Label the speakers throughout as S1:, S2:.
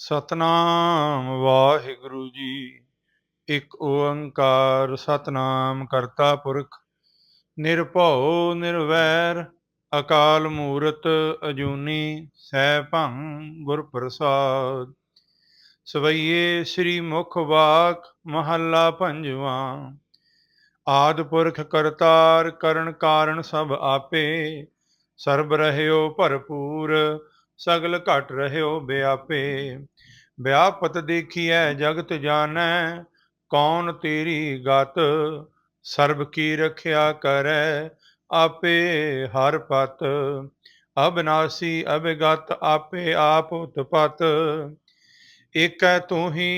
S1: ਸਤਨਾਮ ਵਾਹਿਗੁਰੂ ਜੀ। ਇੱਕ ਓੰਕਾਰ ਸਤਨਾਮ ਕਰਤਾ ਪੁਰਖ, ਨਿਰਭਉ ਨਿਰਵੈਰ, ਅਕਾਲ ਮੂਰਤ ਅਜੂਨੀ ਸੈਭੰ ਗੁਰ ਪ੍ਰਸਾਦ ਸਵਈਏ ਸ੍ਰੀ ਮੁਖ ਵਾਕ ਮਹੱਲਾ ਪੰਜਵਾਂ, ਆਦ ਪੁਰਖ ਕਰਤਾਰ ਕਰਨ ਕਾਰਨ ਸਭ ਆਪੇ, ਸਰਬ ਰਹਿਓ ਭਰਪੂਰ ਸਗਲ ਘਟ ਰਹਿਓ ਬਿਆਪੇ। ਵਿਆਪਤ ਦੇਖੀਐ ਜਗਤ ਜਾਣੈ, ਕੌਣ ਤੇਰੀ ਗਤ? ਸਰਬ ਕੀ ਰਖਿਆ ਕਰੈ, ਆਪੇ ਹਰ ਪਤ। ਅਬਨਾਸੀ ਅਬਗਤ ਆਪੇ ਆਪ ਉਤਪਤ। ਏਕੈ ਤੂੰ ਹੀ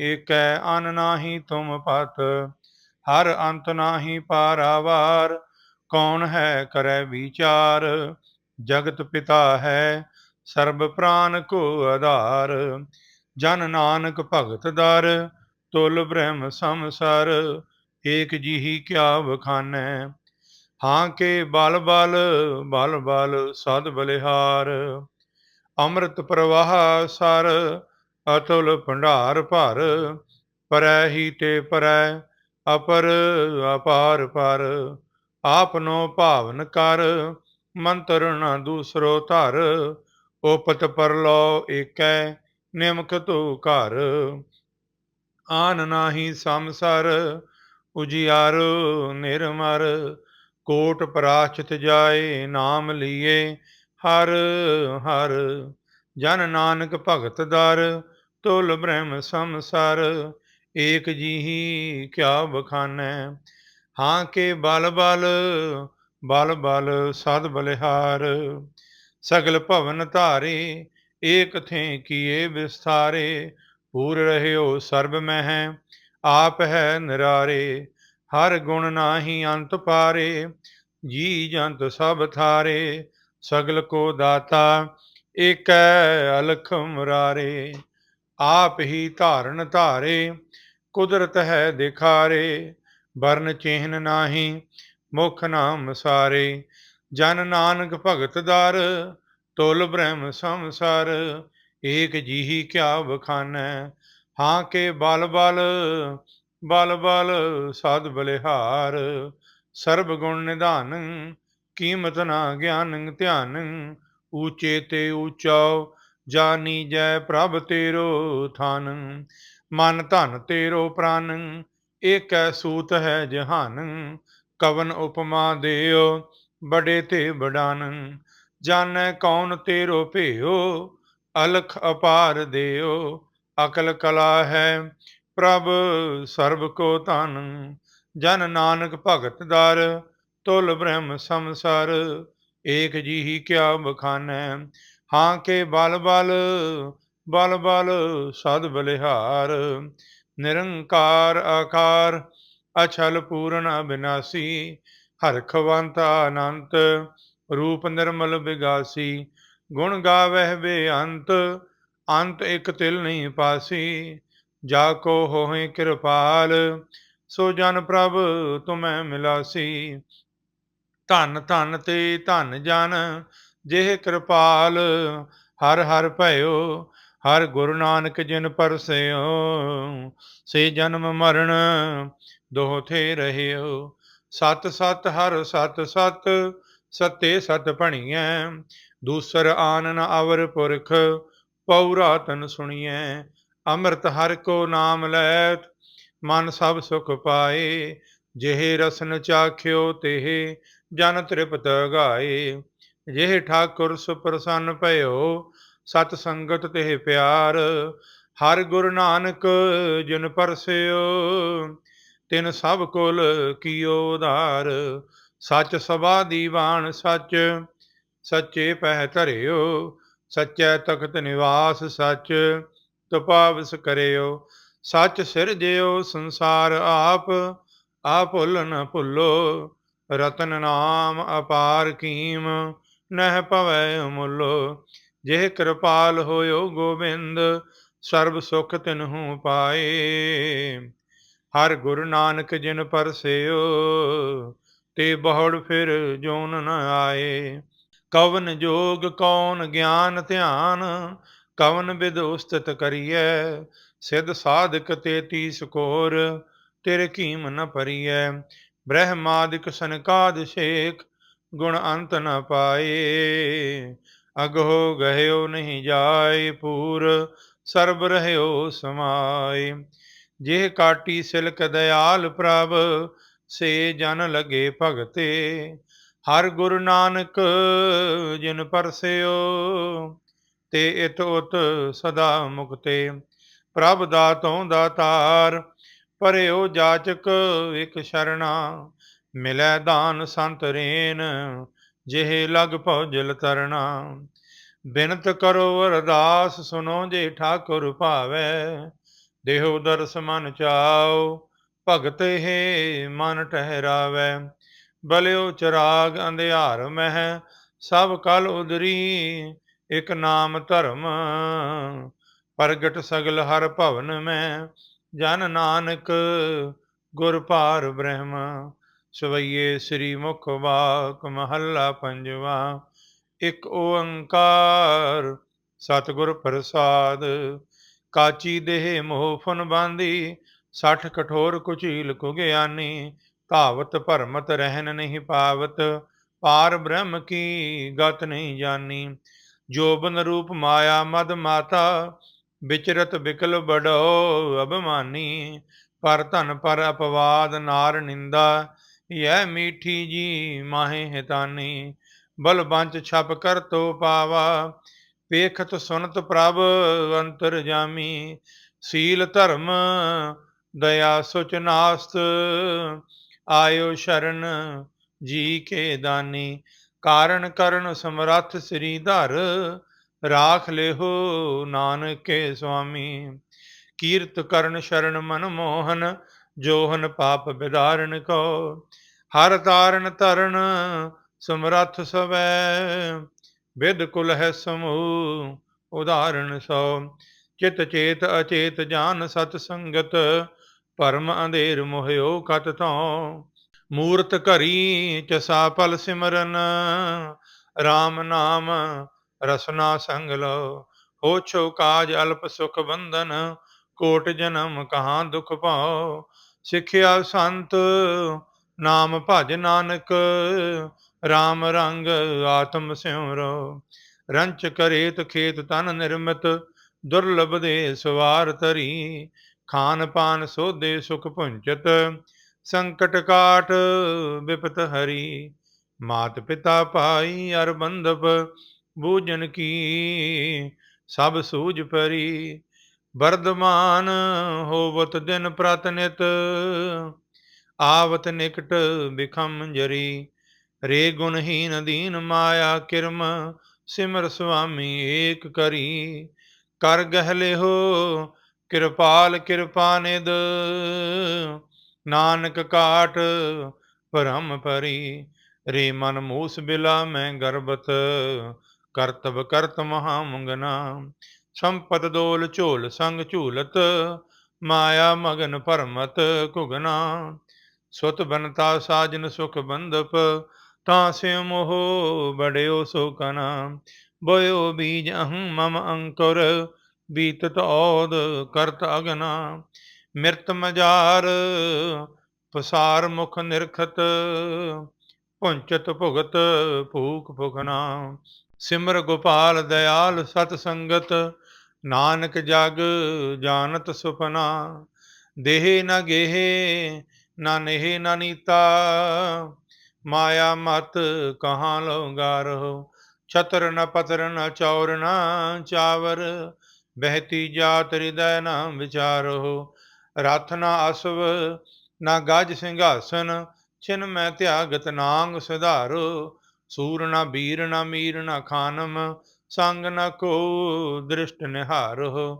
S1: ਏਕੈ ਅਨ ਨਾਹੀ ਤੁਮ ਪਤ। ਹਰ ਅੰਤ ਨਾਹੀ ਪਾਰਾਵਾਰ, ਕੌਣ ਹੈ ਕਰੈ ਵਿਚਾਰ? ਜਗਤ ਪਿਤਾ ਹੈ ਸਰਬ ਪ੍ਰਾਨ ਕੋ ਆਧਾਰ, ਜਨ ਨਾਨਕ ਭਗਤ ਦਰ, ਤੁਲ ਬ੍ਰਹਮ ਸੰਸਰ, ਏਕ ਜੀਹੀ ਕਿਆ ਬਖਾਨੈ ਹਾਂ ਕੇ ਬਲ ਬਲ ਬਲ ਬਲ ਸਦ ਬਲਿਹਾਰ, ਅੰਮ੍ਰਿਤ ਪ੍ਰਵਾਹ ਸਰ, ਅਤੁਲ ਭੰਡਾਰ ਭਰ, ਪਰੈ ਹੀ ਤੇ ਪਰੈ, ਅਪਰ ਅਪਾਰ ਪਰ। ਆਪਨੋ ਭਾਵਨ ਕਰ, ਮੰਤਰ ਨਾ ਦੂਸਰੋ ਧਰ ਉਪਤ ਪਰਲੋ ਏਕੈ, ਨਿਮਕ ਤੂ ਘਰ। ਆਨ ਨਾਹੀ ਸੰਸਰ, ਉਜਿਆਰ ਨਿਰਮਰ। ਕੋਟ ਪ੍ਰਾਚਿਤ ਜਾਏ, ਨਾਮ ਲਈਏ ਹਰ ਹਰ। ਜਨ ਨਾਨਕ ਭਗਤ ਦਰ, ਤੁਲ ਬ੍ਰਹਮ ਸੰਸਰ। ਏਕ ਜੀਹੀ ਕਿਆ ਬਖਾਨੈ? ਹਾਂ ਕੇ ਬਲ ਬਲ ਬਲ ਬਲ ਸਦ ਬਲਿਹਾਰ। ਸਗਲ ਭਵਨ ਧਾਰੇ, ਏਕ ਥੇ ਕੀਏ ਵਿਸਥਾਰੇ, ਪੂਰ ਰਹਿਓ ਸਰਬ ਮਹਿ, ਆਪ ਹੈ ਨਿਰਾਰੇ, ਹਰ ਗੁਣ ਨਾਹੀ ਅੰਤ ਪਾਰੇ, ਜੀ ਜੰਤ ਸਭ ਥਾਰੇ, ਸਗਲ ਕੋ ਦਾਤਾ, ਏਕੈ ਅਲਖ ਮੁਰਾਰੇ, ਆਪ ਹੀ ਧਾਰਨ ਧਾਰੇ, ਕੁਦਰਤ ਹੈ ਦਿਖਾਰੇ, ਵਰਨ ਚਿਹਨ ਨਾਹੀ, ਮੁਖ ਨਾਮ ਸਾਰੇ। ਜਨ ਨਾਨਕ ਭਗਤ ਦਰ, ਤੁਲ ਬ੍ਰਹਮ ਸੰਸਾਰ, ਏਕ ਜੀਹੀ ਕਿਆ ਬਖਾਨੈ ਹਾਂ ਕੇ ਬਲ ਬਲ ਬਲ ਬਲ ਸਦ ਬਲਿਹਾਰ, ਸਰਬ ਗੁਣ ਨਿਧਾਨ, ਕੀਮਤ ਨਾ ਗਿਆਨ ਧਿਆਨ, ਊਚੇ ਤੇ ਊਚਾਉ ਜਾਨੀ ਜੈ ਪ੍ਰਭ ਤੇਰੋ ਥਾਨ। ਮਨ ਧਨ ਤੇਰੋ ਪ੍ਰਾਨ, ਏਕੈ ਸੂਤ ਹੈ ਜਹਾਨ, ਕਵਨ ਉਪਮਾ ਦਿਓ ਬੜੇ ਤੇ ਬਡਾਨ ਜਾਣੈ ਕੌਣ ਤੇਰੋ ਭੇਓ ਅਲਖ ਅਪਾਰ ਦਿਓ ਅਕਲ ਕਲਾ ਹੈ ਪ੍ਰਭ ਸਰਬ ਕੋ ਧਨ। ਜਨ ਨਾਨਕ ਭਗਤ ਦਰ, ਤੁਲ ਬ੍ਰਹਮ ਸੰਸਾਰ, ਏਕ ਜੀਹੀ ਕਿਆ ਬਖਾਨੈ? ਹਾਂ ਕੇ ਬਲ ਬਲ ਬਲ ਬਲ ਸਦ ਬਲਿਹਾਰ। ਨਿਰੰਕਾਰ ਆਕਾਰ, ਅਛਲ ਪੂਰਨ ਅਬਿਨਾਸੀ ਹਰਖਵੰਤ ਅਨੰਤ, ਰੂਪ ਨਿਰਮਲ ਬਿਗਾਸੀ। ਗੁਣ ਗਾਵਹਿ ਬੇਅੰਤ, ਅੰਤ ਇਕ ਤਿਲ ਨਹੀਂ ਪਾਸੀ। ਜਾ ਕੋ ਹੋਏ ਕਿਰਪਾਲ, ਸੋ ਜਨ ਪ੍ਰਭ ਤੁਮੈ ਮਿਲਾਸੀ। ਧਨ ਧਨ ਤੇ ਧਨ ਜਨ, ਜਿਹ ਕਿਰਪਾਲ, ਹਰ ਹਰ ਭਇਓ, ਹਰ ਗੁਰੂ ਨਾਨਕ ਜਿਨ ਪਰਸਿਓ। ਸੇ ਜਨਮ ਮਰਨ, ਦੋਹ ਥੇ ਰਹਿਓ। ਸਤ ਸਤ ਹਰ ਸਤ ਸਤ, ਸਤੇ ਸਤ ਭਣੀਐ। ਦੂਸਰ ਆਨਨ ਅਵਰ ਪੁਰਖ ਪਉਰਾਤਨ ਸੁਣੀਐ। ਅੰਮ੍ਰਿਤ ਹਰ ਕੋ ਨਾਮ ਲੈਤ, ਮਨ ਸਭ ਸੁਖ ਪਾਏ। ਜਿਹੇ ਰਸਨ ਚਾਖਿਓ ਤੇ ਜਨ ਤ੍ਰਿਪਤ ਗਾਏ। ਜਿਹੇ ਠਾਕੁਰ ਸੁਪ੍ਰਸੰਨ ਭਇਓ, ਸਤ ਸੰਗਤ ਤੇ ਪਿਆਰ। ਹਰ ਗੁਰ ਨਾਨਕ ਜਿਨ ਪਰਸਿਓ ਤਿਨ ਸਭ ਕੁਲ ਕੀਓ ਉਧਾਰ, ਸੱਚ ਸਭਾ ਦੀਵਾਨ ਸੱਚ, ਸੱਚੇ ਪਹਿ ਧਰਿਓ, ਸੱਚੈ ਤਖਤ ਨਿਵਾਸ ਸੱਚ ਤਪਾਵਸ ਕਰਿਓ। ਸੱਚ ਸਿਰ ਜਿਓ ਸੰਸਾਰ ਆਪ, ਆ ਭੁੱਲ ਨ ਭੁੱਲੋ, ਰਤਨ ਨਾਮ ਅਪਾਰ ਕੀਮ, ਨਹਿ ਪਵੈ ਮੁੱਲੋ ਜਿਹ ਕਿਰਪਾਲ ਹੋਇਓ ਗੋਬਿੰਦ, ਸਰਬ ਸੁਖ ਤਿਨਹੂ ਪਾਏ। ਹਰ ਗੁਰੂ ਨਾਨਕ ਜਿਨ ਪਰਸਿਓ ਤੇ ਬਹੁੜ ਫਿਰ ਜੋਨ ਨ ਆਏ। ਕਵਨ ਜੋਗ ਕੌਣ ਗਿਆਨ ਧਿਆਨ, ਕਵਨ ਬਿਦ ਉਸਤਤ ਕਰੀਐ। ਸਿਧ ਸਾਧਕ ਤੇ ਤੀਸ ਕੋਰ, ਤੇਰੇ ਕੀਮ ਨ ਪਰੀਐ ਬ੍ਰਹਮਾਦਿਕ ਸਨਕਾਦ ਸ਼ੇਖ, ਗੁਣ ਅੰਤ ਨ ਪਾਏ। ਅਗੋ ਗਹਿਓ ਨਹੀਂ ਜਾਏ, ਪੂਰ ਸਰਬ ਰਹਿਓ ਸਮਾਏ। ਜਿਹ ਕਾਟੀ ਸਿਲਕ ਦਿਆਲ ਪ੍ਰਭ, ਸੇ ਜਨ ਲਗੇ ਭਗਤੇ। ਹਰ ਗੁਰੂ ਨਾਨਕ ਜਿਨ ਪਰਸਿਓ, ਤੇ ਇਤ ਉਤ ਸਦਾ ਮੁਕਤੇ। ਪ੍ਰਭ ਦਾਤੋਂ ਦਾਤਾਰ ਪਰਿਓ ਜਾਚਕ ਇਕ ਸ਼ਰਣਾ। ਮਿਲੈ ਦਾਨ ਸੰਤ ਰੇਨ, ਜਿਹ ਲਗ ਭਉਜਲ ਤਰਣਾ। ਬਿਨਤ ਕਰੋ ਅਰਦਾਸ ਸੁਨੋ ਜੇ ਠਾਕੁਰ ਭਾਵੈ। ਦੇਹੋ ਦਰਸ ਮਨ ਚਾਓ ਭਗਤ ਹੈ ਮਨ ਠਹਿਰਾਵੈ। ਬਲਿਓ ਚਰਾਗ ਅੰਧਿਆਰ ਮਹਿ, ਸਭ ਕਲ ਉਦਰੀ, ਇਕ ਨਾਮ ਧਰਮ। ਪ੍ਰਗਟ ਸਗਲ ਹਰ ਭਵਨ ਮੈਂ ਜਨ ਨਾਨਕ ਗੁਰ ਭਾਰ ਬ੍ਰਹਮ। ਸਵਈਏ ਸ੍ਰੀ ਮੁਖ ਵਾਕ ਮਹੱਲਾ ਪੰਜਵਾ, ਇਕ ਓੰਕਾਰ, ਸਤਿਗੁਰ ਪ੍ਰਸਾਦ। ਕਾਚੀ ਦੇਹ ਮੋਹ ਫਨ ਬਾਂਦੀ, ਸਠ ਕਠੋਰ ਕੁਚੀਲ ਕੁ ਗਿਆਨੀ ਭਰਮਤ ਰਹਿਨ ਨਹੀਂ ਪਾਵਤ, ਪਾਰ ਬ੍ਰਹਮ ਕੀ ਗਤ ਨਹੀਂ ਜਾਨੀ। ਜੋਬਨ ਰੂਪ ਮਾਇਆ ਮਦ ਮਾਤਾ, ਵਿਚਰਤ ਬਿਕਲ ਬੜੋ ਅਭਮਾਨੀ। ਪਰ ਧਨ ਪਰ ਅਪਵਾਦ ਨਾਰ ਨਿੰਦਾ ਯਹ ਮੀਠੀ ਜੀ ਮਾਹੇ ਹਿਤਾਨੀ। ਬਲ ਬੰਚ ਛਪ ਕਰ ਤੋ ਪਾਵਾ ਪੇਖਤ ਸੁਨਤ ਪ੍ਰਭ ਅੰਤਰ ਜਾਮੀ, ਸੀਲ ਧਰਮ ਦਇਆ ਸੁਚਨਾਸਤ ਆਇਓ ਸ਼ਰਨ ਜੀ ਕੇ ਦਾਨੀ। ਕਾਰਨ ਕਰਨ ਸਮਰੱਥ ਸ੍ਰੀ ਧਰ, ਰਾਖ ਲਿਹੋ ਨਾਨਕੇ ਸੁਆਮੀ। ਕੀਰਤ ਕਰਨ ਸ਼ਰਨ ਮਨ ਮੋਹਨ, ਜੋਹਨ ਪਾਪ ਬਿਦਾਰਨ ਕੋ। ਹਰ ਤਾਰਨ ਤਰਨ ਸਮਰੱਥ ਸਵੈ ਵਿਦ ਕੁਲ ਹੈ ਸਮੂਹ, ਉਦਾਹਰਣ ਸੋ। ਚਿਤ ਚੇਤ ਅਚੇਤ ਜਾਨ ਸਤ ਸੰਗਤ ਪਰਮ ਅੰਧੇਰ ਮੋਹਿਓ ਕਤ ਥੋ। ਮੂਰਤ ਘਰੀ ਚਸਾ ਪਲ ਸਿਮਰਨ RAM ਨਾਮ ਰਸਨਾ ਸੰਗ ਲੋ ਹੋ ਛੋ ਕਾਜ ਅਲਪ ਸੁਖ ਬੰਧਨ, ਕੋਟ ਜਨਮ ਕਹਾਂ ਦੁਖ ਪਾਓ ਸਿਖਿਆ ਸੰਤ, ਨਾਮ ਭਜ ਨਾਨਕ RAM ਰੰਗ ਆਤਮ ਸਿਮਰੋ ਰੰਚ ਕਰੇਤ ਖੇਤ ਤਨ ਨਿਰਮਿਤ, ਦੁਰਲਭ ਦੇ ਸਵਾਰ ਤਰੀ ਖਾਨ ਪਾਨ ਸੋਧੇ ਸੁਖ ਪੁੰਚਤ ਸੰਕਟ ਕਾਟ ਵਿਪਤ ਹਰੀ, ਮਾਤ ਪਿਤਾ ਭਾਈ ਅਰ ਬੰਧਪ ਬੂਜਨ ਕੀ ਸਭ ਸੂਝ ਪਰੀ ਵਰਦਮਾਨ ਹੋਵਤ ਦਿਨ ਪ੍ਰਤਨਿਤ, ਆਵਤ ਨਿਕਟ ਬਿਖਮ ਜਰੀ ਰੇ ਗੁਣਹੀਨ ਦੀਨ ਮਾਇਆ ਕਿਰਮ, ਸਿਮਰ ਸੁਆਮੀ ਏਕ ਕਰੀ। ਕਰ ਗਹਿਲੇ ਹੋ, ਕਿਰਪਾਲ ਕਿਰਪਾ ਨਿਦ ਨਾਨਕ ਕਾਟ ਭਰਮ ਪਰੀ ਰੇ ਮਨ ਮੂਸ ਬਿਲਾ ਮੈਂ ਗਰਬਤ। ਕਰਤਬ ਕਰਤ ਮਹਾ ਮੁੰਗਨਾ, ਸੰਪਤ ਦੋਲ ਝੋਲ ਸੰਗ ਝੂਲਤ। ਮਾਇਆ ਮਗਨ ਪਰਮਤ ਕੁਗਨਾ ਸੁਤ ਬਨਤਾ ਸਾਜਨ ਸੁਖ ਬੰਦਪ ਤਾਂ ਸੇ ਮੋਹ ਬੜਿਓ ਸੋ ਕਨਾ ਬੋਇਓ ਬੀਜ ਅਹੰ ਮਮ ਅੰਕੁਰ ਬੀਤਤ ਔਦ ਕਰਤ ਅਗਨਾ ਮਿਰਤ ਮਜਾਰ, ਪਸਾਰ ਮੁਖ ਨਿਰਖਤ ਪੁੰਚਤ ਭੁਗਤ ਭੂਖ ਭੁਖਨਾ ਸਿਮਰ ਗੋਪਾਲ ਦਇਆਲ ਸਤ ਸੰਗਤ, ਨਾਨਕ ਜਗ ਜਾਣਤ ਸੁਪਨਾ ਦੇਹ ਨਾ ਗੇਹ, ਨਾ ਨੇਹ ਨਾ ਨੀਤਾ ਮਾਇਆ ਮਤ ਕਹਾਂ ਲਉਗਾ ਰਹੋ? ਛਤਰ ਨ ਪਤਰ ਨ ਚੌਰ ਨ ਚਾਵਰ, ਬਹਿਤੀ ਜਾਤ ਹਿਰਦੈ ਨ ਵਿਚਾਰੋ ਰਥ ਨ ਅਸਵ, ਨ ਗਜ ਸਿੰਘਾਸਨ, ਛਿਨ ਮੈਂ ਧਿਆਗਤ ਨਾਂਗ ਸੁਧਾਰੋ ਸੂਰ ਨ ਬੀਰ ਨ ਮੀਰ ਨ ਖਾਨਮ, ਸੰਗ ਨ ਕੋ ਦ੍ਰਿਸ਼ਟ ਨਿਹਾਰੋ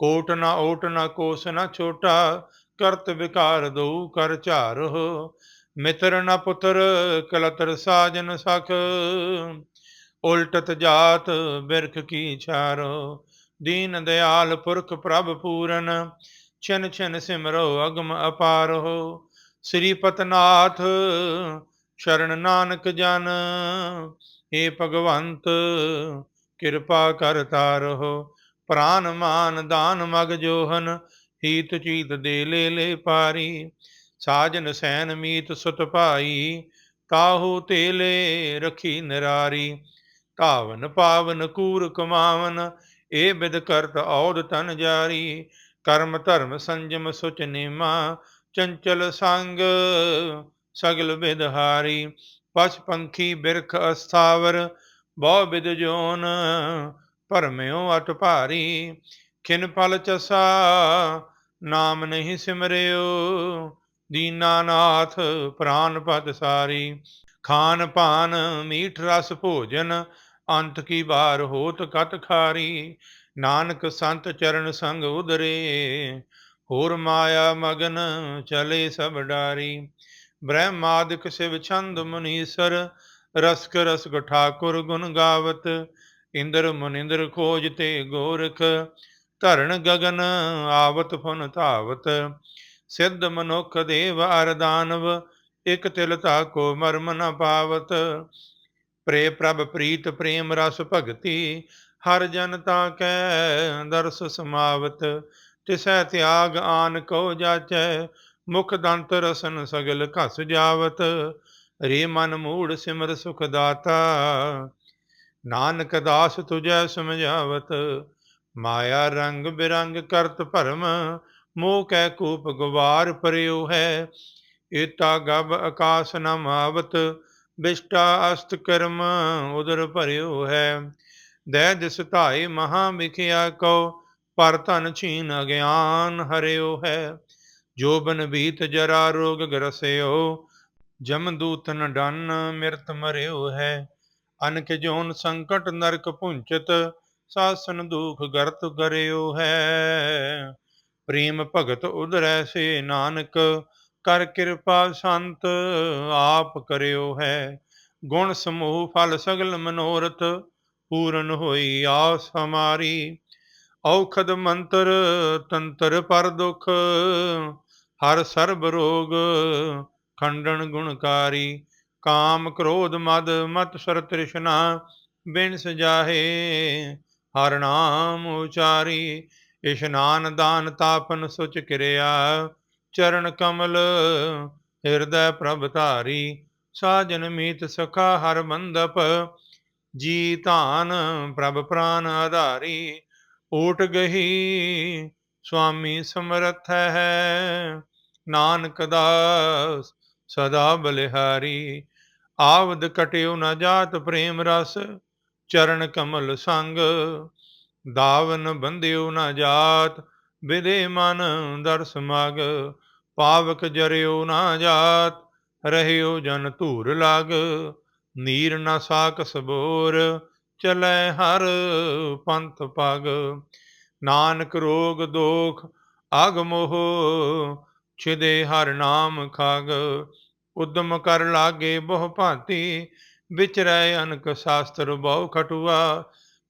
S1: ਕੋਟ ਨ ਓਟ ਨ ਕੋਸ ਨ ਛੋਟਾ, ਕਰਤ ਵਿਕਾਰ ਦਉ ਕਰ ਝਾਰੋ ਮਿਤਰ ਨ ਪੁੱਤਰ, ਕਲਤਰ ਸਾਜਨ ਸਖ। ਉਲਟਤ ਜਾਤ ਬਿਰਖ ਕੀ ਛਾਰੋ। ਦੀਨ ਦਿਆਲ ਪੁਰਖ ਪ੍ਰਭ ਪੂਰਨ। ਛਨ ਛਨ ਸਿਮਰੋ ਅਗਮ ਅਪਾਰੋ ਸ੍ਰੀ ਪਤਨਾਥ ਸ਼ਰਨ ਨਾਨਕ ਜਨ। ਏ ਭਗਵੰਤ, ਕਿਰਪਾ ਕਰ ਤਾਰੋ ਪ੍ਰਾਨ ਮਾਨ ਦਾਨ ਮਗ ਜੋਹਨ। ਹੀਤ ਚੀਤ ਦੇ ਲੈ ਲੈ ਪਾਰੀ। ਸਾਜਨ ਸੈਨ ਮੀਤ ਸੁਤ ਭਾਈ, ਤਾਹੂ ਤੇਲੇ ਰਖੀ ਨਰਾਰੀ। ਧਾਵਨ ਪਾਵਨ ਕੂਰ ਕਮਾਵਨ, ਏ ਬਿਦ ਕਰਤ ਔਦ ਤਨ ਜਾਰੀ। ਕਰਮ ਧਰਮ ਸੰਜਮ ਸੁਚ ਨੇਮਾ, ਚੰਚਲ ਸੰਗ ਸਗਲ ਵਿਦਹਾਰੀ ਪਛ ਪੰਖੀ ਬਿਰਖ ਅਸਥਾਵਰ, ਬਹੁ ਬਿਦ ਜੋਨ ਭਰਮਿਓ ਅਟ ਭਾਰੀ। ਖਿਨ ਪਲ ਚਸਾ, ਨਾਮ ਨਹੀਂ ਸਿਮਰਿਓ ਦੀਨਾਨਾਥ ਪ੍ਰਾਨ ਪਦ ਸਾਰੀ। ਖਾਨ ਪਾਨ ਮੀਠ ਰਸ ਭੋਜਨ, ਅੰਤ ਕੀ ਬਾਰ ਹੋਤ ਕਤ ਖਾਰੀ। ਨਾਨਕ ਸੰਤ ਚਰਨ ਸੰਗ ਉਦਰੇ ਹੋਰ ਮਾਇਆ ਮਗਨ ਚਲੇ ਸਭ ਡਾਰੀ। ਬ੍ਰਹਮਾਦਿਕ ਸਿਵ ਛੰਦ ਮੁਨੀਸਰ, ਰਸਕ ਰਸਕ ਠਾਕੁਰ ਗੁਣ ਗਾਵਤ। ਇੰਦਰ ਮੁਨਿੰਦਰ ਖੋਜ ਤੇ ਗੋਰਖ ਧਰਨ ਗਗਨ ਆਵਤ ਫਨ ਧਾਵਤ। ਸਿੱਧ ਮਨੁਖ ਦੇਵ ਅਰਦਾਨਵ ਇਕ ਤਿਲ ਤਾ ਕੋ ਮਰਮ ਨ ਪਾਵਤ। ਪ੍ਰੇ ਪ੍ਰਭ ਪ੍ਰੀਤ ਪ੍ਰੇਮ ਰਸ ਭਗਤੀ, ਹਰ ਜਨ ਤਾ ਕੈ ਦਰਸ ਸਮਾਵਤ। ਤਿਸੈ ਤਿਆਗ ਆਨ ਕੋ ਜਾਚੈ, ਮੁਖ ਦੰਤ ਰਸਨ ਸਗਲ ਘਸ ਜਾਵਤ। ਰੇ ਮਨ ਮੂੜ ਸਿਮਰ ਸੁਖ ਦਾਤਾ, ਨਾਨਕ ਦਾਸ ਤੁਜੈ ਸਮਝਾਵਤ। ਮਾਇਆ ਰੰਗ ਬਿਰੰਗ ਕਰਤ ਭਰਮ ਮੋਹ ਕੈ ਕੂਪ ਗਵਾਰ ਪਰਿਓ ਹੈ। ਏਤਾ ਗਬ ਆਕਾਸ ਨ ਮਾਵਤ ਬਿਸ਼ਟਾ ਅਸਤ ਕਰਮ ਉਦਰ ਭਰਿਓ ਹੈ। ਦੈ ਦਿਸ ਧਾਈ ਮਹਾ ਵਿਖਿਆ ਕਉ, ਪਰ ਧਨ ਛੀਨ ਅਗਿਆਨ ਹਰਿਓ ਹੈ। ਜੋ ਬਨ ਬੀਤ ਜਰਾ ਰੋਗ ਗਰਸਿਓ ਜਮ ਦੂਤ ਨ ਡਨ ਮਿਰਤ ਮਰਿਓ ਹੈ। ਅਨਕ ਜੋਨ ਸੰਕਟ ਨਰਕ ਪੁੰਚਤ ਸਾਸਨ ਦੁਖ ਗਰਤ ਕਰਿਓ ਹੈ। ਪ੍ਰੇਮ ਭਗਤ ਉਧਰੈ ਸੇ ਨਾਨਕ, ਕਰ ਕਿਰਪਾ ਸੰਤ ਆਪ ਕਰਿਓ ਹੈ। ਗੁਣ ਸਮੂਹ ਫਲ ਸਗਲ ਮਨੋਰਥ, ਪੂਰਨ ਹੋਈ ਆਸ ਹਮਾਰੀ। ਔਖਦ ਮੰਤਰ ਤੰਤਰ ਪਰ ਦੁਖ, ਹਰ ਸਰਬ ਰੋਗ ਖੰਡਨ ਗੁਣਕਾਰੀ। ਕਾਮ ਕ੍ਰੋਧ ਮਦ ਮਤ ਸਰ ਤ੍ਰਿਸ਼ਨਾ ਬਿਨ ਸਜਾਹੇ ਹਰ ਨਾਮ ਉਚਾਰੀ। ਇਸ਼ਨਾਨ ਦਾਨ ਤਾਪਨ ਸੁਚ ਕਿਰਿਆ, ਚਰਨ ਕਮਲ ਹਿਰਦੈ ਪ੍ਰਭ ਧਾਰੀ, ਸਾਜਨ ਮੀਤ ਸਖਾ ਹਰ ਮੰਦਪ, ਜੀ ਧਾਨ ਪ੍ਰਭ ਪ੍ਰਾਨ ਆਧਾਰੀ ਓਟ ਗਹੀ ਸੁਆਮੀ ਸਮਰਥ ਹੈ, ਨਾਨਕ ਦਾਸ ਸਦਾ ਬਲਿਹਾਰੀ, ਆਵਦ ਕਟਿਓ ਨਾ ਜਾਤ ਪ੍ਰੇਮ ਰਸ, ਚਰਨ ਕਮਲ ਸੰਗ ਦਾਵਨ ਬੰਦਿਓ ਨਾ ਜਾਤ ਵਿਦੇ ਮਨ ਦਰਸ ਮਗ, ਪਾਵਕ ਜਰਿਓ ਨਾ ਜਾਤ, ਰਹਿਓ ਜਨ ਧੂਰ ਲਾਗ, ਨੀਰ ਨਾ ਸਾਕ ਸਬੋਰ, ਚਲੈ ਹਰ ਪੰਥ ਪਗ ਨਾਨਕ ਰੋਗ ਦੋਖ, ਅਗ ਮੋਹ, ਛਿਦੇ ਹਰ ਨਾਮ ਖਾਗ। ਉਦਮ ਕਰ ਲਾਗੇ ਬਹੁ ਭਾਂਤੀ, ਵਿਚਰੈ ਅਨਕ ਸ਼ਾਸਤਰ ਬਹੁ ਖਟੂਆ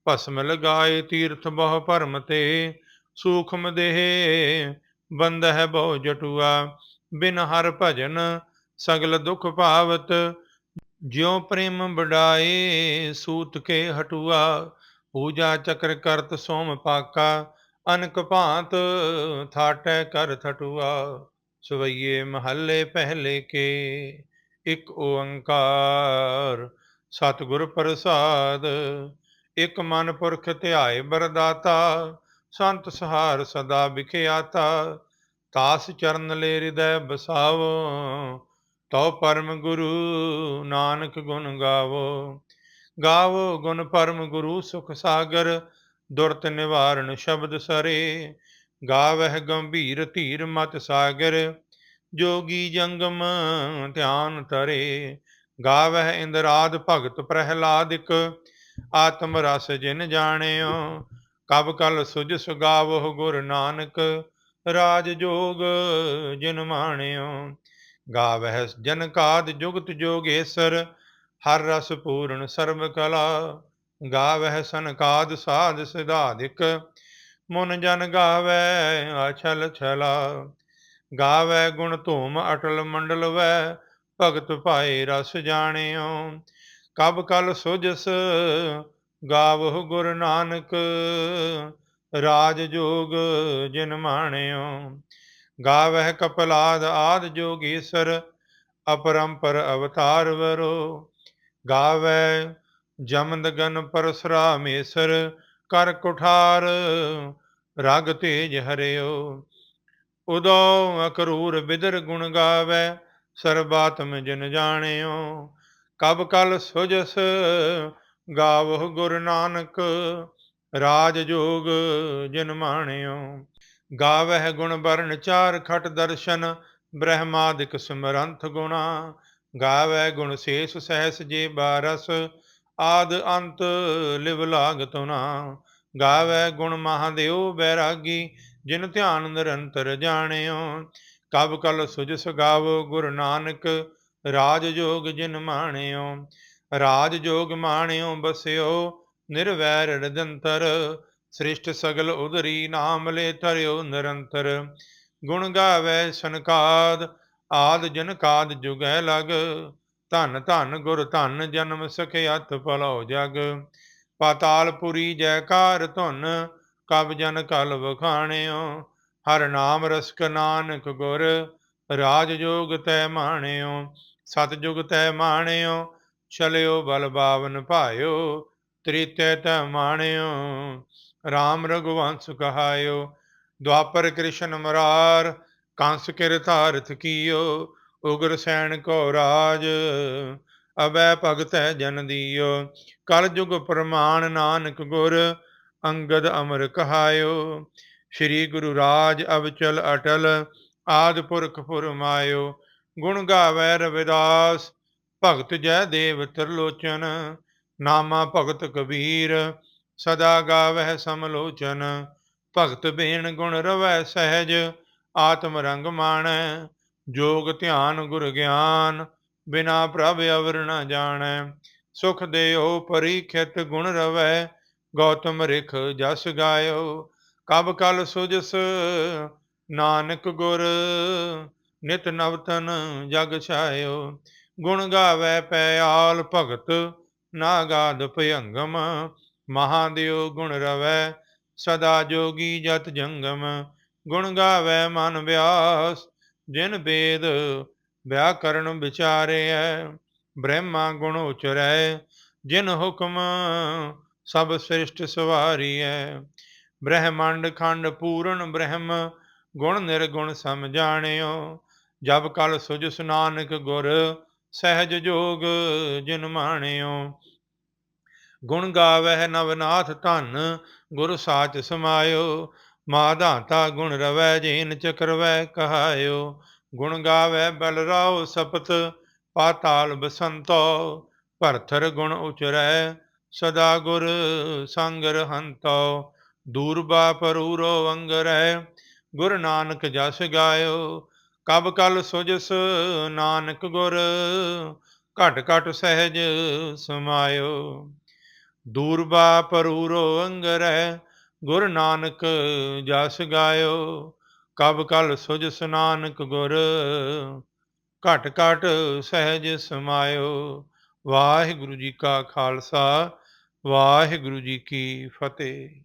S1: ਭਸਮ ਲਗਾਏ ਤੀਰਥ ਬਹੁ ਭਰਮ ਤੇ, ਸੂਖਮ ਦੇਹ ਬੰਦ ਹੈ ਬਹੁ ਜਟੂਆ, ਬਿਨ ਹਰ ਭਜਨ ਸਗਲ ਦੁਖ ਭਾਵਤ, ਜਿਉ ਪ੍ਰੇਮ ਬੜਾਏ ਸੂਤ ਕੇ ਹਟੂਆ, ਪੂਜਾ ਚਕਰ ਕਰਤ ਸੋਮ ਪਾਕਾ, ਅਨਕ ਭਾਂਤ ਥਾਟੈ ਕਰ ਥਟੂਆ। ਸਵਈਏ ਮਹੱਲੇ ਪਹਿਲੇ ਕੇ, ਇੱਕ ਓੰਕਾਰ, ਸਤਿਗੁਰ ਪ੍ਰਸਾਦ ਇਕ ਮਨ ਪੁਰਖ ਧਿਆਏ ਬਰਦਾਤਾ, ਸੰਤ ਸਹਾਰ ਸਦਾ ਵਿਖਿਆਤਾ, ਤਾਸ ਚਰਨ ਲੈ ਹਿਰਦੈ ਬਸਾਵੋ, ਤਉ ਪਰਮ ਗੁਰੂ ਨਾਨਕ ਗੁਣ ਗਾਵੋ। ਗਾਵੋ ਗੁਣ ਪਰਮ ਗੁਰੂ ਸੁਖ ਸਾਗਰ, ਦੁਰਤ ਨਿਵਾਰਨ ਸ਼ਬਦ ਸਰੇ। ਗਾਵਹਿ ਗੰਭੀਰ ਧੀਰ ਮਤ ਸਾਗਰ, ਜੋਗੀ ਜੰਗਮ ਧਿਆਨ ਤਰੇ ਗਾਵਹਿ ਇੰਦਰਾਦ ਭਗਤ ਪ੍ਰਹਿਲਾਦਿਕ ਆਤਮ ਰਸ ਜਿਨ ਜਾਣਿਓ, ਕਬ ਕਲ ਸੁਜ ਸੁਗਾਵੋ ਗੁਰ ਨਾਨਕ, ਰਾਜ ਜੋਗ ਜਿਨ ਮਾਣਿਓ। ਗਾਵਹਿ ਜਨ ਕਾਦ ਜੁਗਤ ਜੋਗੇਸਰ, ਹਰ ਰਸ ਪੂਰਨ ਸਰਬ ਕਲਾ। ਗਾਵਹਿ ਸਨਕਾਦ ਸਾਧ ਸਿਧਾਦਿਕ ਮਨ ਜਨ ਗਾਵੈ ਅਛਲ ਛਲਾ। ਗਾਵੈ ਗੁਣ ਧੂਮ ਅਟਲ ਮੰਡਲ ਵੈ ਭਗਤ ਭਾਏ ਰਸ ਜਾਣਿਓ। ਕਬ ਕਲ ਸੁਜਸ ਗਾਵਹੁ ਗੁਰ ਨਾਨਕ, ਰਾਜ ਜੋਗ ਜਿਨ ਮਾਣਿਓ। ਗਾਵਹਿ ਕਪਲਾਦ ਆਦ ਜੋਗੀਸਰ, ਅਪਰੰਪਰ ਅਵਤਾਰ ਵਰੋ। ਗਾਵੈ ਜਮਦ ਗਨ ਪਰਸਰਾਮੇਸਰ, ਕਰ ਕੁਠਾਰ ਰਗ ਤੇਜ ਹਰਿਓ। ਉਦੋ ਅਕਰੂਰ ਬਿਦਰ ਗੁਣ ਗਾਵੈ ਸਰਬਾਤਮ ਜਨ ਜਾਣਿਓ। ਕਬ ਕਲ ਸੁਜਸ ਗਾਵਹੁ ਗੁਰ ਨਾਨਕ, ਰਾਜ ਜੋਗ ਜਿਨ ਮਾਣਿਓ। ਗਾਵਹਿ ਗੁਣ ਬਰਨ ਚਾਰ ਖਟ ਦਰਸ਼ਨ, ਬ੍ਰਹਮਾਦਿਕ ਸਿਮਰੰਥ ਗੁਣਾ। ਗਾਵੈ ਗੁਣ ਸੇਸ ਸਹਿਸ ਜੇ ਬਾਰਸ ਆਦ ਅੰਤ ਲਿਵ ਲਾਗਤ ਨਾ ਗਾਵੈ ਗੁਣ ਮਹਾਦੇਵ ਬੈਰਾਗੀ, ਜਿਨ ਧਿਆਨ ਨਿਰੰਤਰ ਜਾਣਿਓ। ਕਬ ਕਲ ਸੁਜਸ ਗਾਵੋ ਗੁਰ ਨਾਨਕ ਰਾਜ ਜੋਗ ਜਿਨ ਮਾਣਿਓ ਰਾਜ ਜੋਗ ਮਾਣਿਓ ਬਸਿਓ, ਨਿਰਵੈਰ ਰਦੰਤਰ ਸ੍ਰਿਸ਼ਟ ਸਗਲ ਉਦਰੀ ਨਾਮ ਲੈ ਧਰਿਓ ਨਿਰੰਤਰ। ਗੁਣ ਗਾਵੇ ਸੰਕਾਦ ਆਦ ਜਨ ਕਾਦ ਜੁਗੈ ਲਗ। ਧਨ ਧਨ ਗੁਰ ਧਨ ਜਨਮ ਸਖਿਅਤ ਭਲੋ ਜਗ। ਪਾਤਾਲਪੁਰੀ ਜੈਕਾਰ ਧੁਨ, ਕਬ ਜਨ ਕਲ ਵਖਾਣਿਓ। ਹਰ ਨਾਮ ਰਸਕ ਨਾਨਕ ਗੁਰ ਰਾਜ ਜੋਗ ਤੈ ਮਾਣਿਓ। ਸਤ ਤੈ ਮਾਣਿਓ, ਚਲਿਓ ਬਲ ਬਾਵਨ ਭਾਇਓ, ਤ੍ਰਿਤੈ ਤੈ ਮਾਣਿਓ RAM ਰਘੁਵੰਸ ਕਹਾਇਓ ਦੁਆਪਰ ਕ੍ਰਿਸ਼ਨ ਮਰਾਰ, ਕੰਸ ਕਿਰ ਧਾਰਥ ਕੀਓ, ਉਗਰ ਸੈਨ ਕੋ ਰਾਜ ਅਬੈ ਭਗਤੈ ਜਨ ਦੀਓ, ਕਲ ਜੁਗ ਪ੍ਰਮਾਣ ਨਾਨਕ ਗੁਰ, ਅੰਗਦ ਅਮਰ ਕਹਾਇਓ, ਸ੍ਰੀ ਗੁਰੂ ਰਾਜ ਅਵਚਲ ਅਟਲ, ਆਦ ਪੁਰਖ ਫੁਰਮਾਇਓ ਗੁਣ ਗਾਵੈ ਰਵਿਦਾਸ, ਭਗਤ ਜੈ ਦੇਵ ਤਰਲੋਚਨ, ਨਾਮਾ ਭਗਤ ਕਬੀਰ, ਸਦਾ ਗਾਵਹਿ ਸਮਲੋਚਨ। ਭਗਤ ਬੇਣ ਗੁਣ ਰਵੈ ਸਹਿਜ, ਆਤਮ ਰੰਗ ਮਾਣੈ, ਜੋਗ ਧਿਆਨ ਗੁਰ ਗਿਆਨ, ਬਿਨਾ ਪ੍ਰਭ ਅਵਰ ਨ ਜਾਣੈ। ਸੁਖ ਦੇਓ ਪਰੀਖਿਤ ਗੁਣ ਰਵੈ, ਗੌਤਮ ਰਿਖ ਜਸ ਗਾਇਓ। ਕਬ ਕਲ ਸੁਜਸ ਨਾਨਕ ਗੁਰ ਨਿਤ ਨਵਤਨ ਜਗ ਛਾਇਓ, ਗੁਣ ਗਾਵੇ ਪਿਆਲ ਭਗਤ, ਨਾਗਾਦ ਭਯੰਗਮ ਮਹਾਦੇਵ ਗੁਣ ਰਵੈ, ਸਦਾ ਜੋਗੀ ਜਤ ਜੰਗਮ, ਗੁਣ ਗਾਵੇ ਮਨ ਵਿਆਸ, ਜਿਨ ਵੇਦ ਵਿਆਕਰਨ ਵਿਚਾਰਿਐ ਬ੍ਰਹਮਾ ਗੁਣ ਉਚਰੈ, ਜਿਨ ਹੁਕਮ ਸਭ ਸ੍ਰਿਸ਼ਟ ਸਵਾਰੀਐ। ਬ੍ਰਹਮੰਡ ਖੰਡ ਪੂਰਨ ਬ੍ਰਹਮ, ਗੁਣ ਨਿਰਗੁਣ ਸਮ ਜਾਣਿਓ ਜਬ ਕਲ ਸੁਜਸ ਨਾਨਕ ਗੁਰ ਸਹਿਜ ਜੋਗ ਜਿਨ ਮਾਣਿਓ। ਗੁਣ ਗਾਵਹਿ ਨਵਨਾਥ ਧਨ ਗੁਰ ਸਾਚ ਸਮਾਇਓ। ਮਾਧਾਤਾ ਗੁਣ ਰਵੈ ਜੀਨ ਚਕਰਵੈ ਕਹਾਇਓ। ਗੁਣ ਗਾਵੈ ਬਲ ਰਾਉ ਸਪਤ ਪਾਤਾਲ ਬਸੰਤੋ। ਭਰਥਰ ਗੁਣ ਉਚਰੈ ਸਦਾ ਗੁਰ ਸੰਗ ਰਹੰਤੋ ਦੂਰਬਾ ਪਰੂਰੋ ਅੰਗਰੈ ਗੁਰ ਨਾਨਕ ਜਸ ਗਾਇਓ। ਕਬ ਕਲ ਸੁਜਸ ਨਾਨਕ ਗੁਰ, ਘਟ ਘਟ ਸਹਿਜ ਸਮਾਇਓ। ਦੂਰਬਾ ਪਰੂਰੋ ਅੰਗਰੈ ਗੁਰ ਨਾਨਕ ਜਸ ਗਾਇਓ। ਕਬ ਕਲ ਸੁਜਸ ਨਾਨਕ ਗੁਰ, ਘਟ ਘਟ ਸਹਿਜ ਸਮਾਇਓ। ਵਾਹਿਗੁਰੂ ਜੀ ਕਾ ਖਾਲਸਾ, ਵਾਹਿਗੁਰੂ ਜੀ ਕੀ ਫਤਿਹ।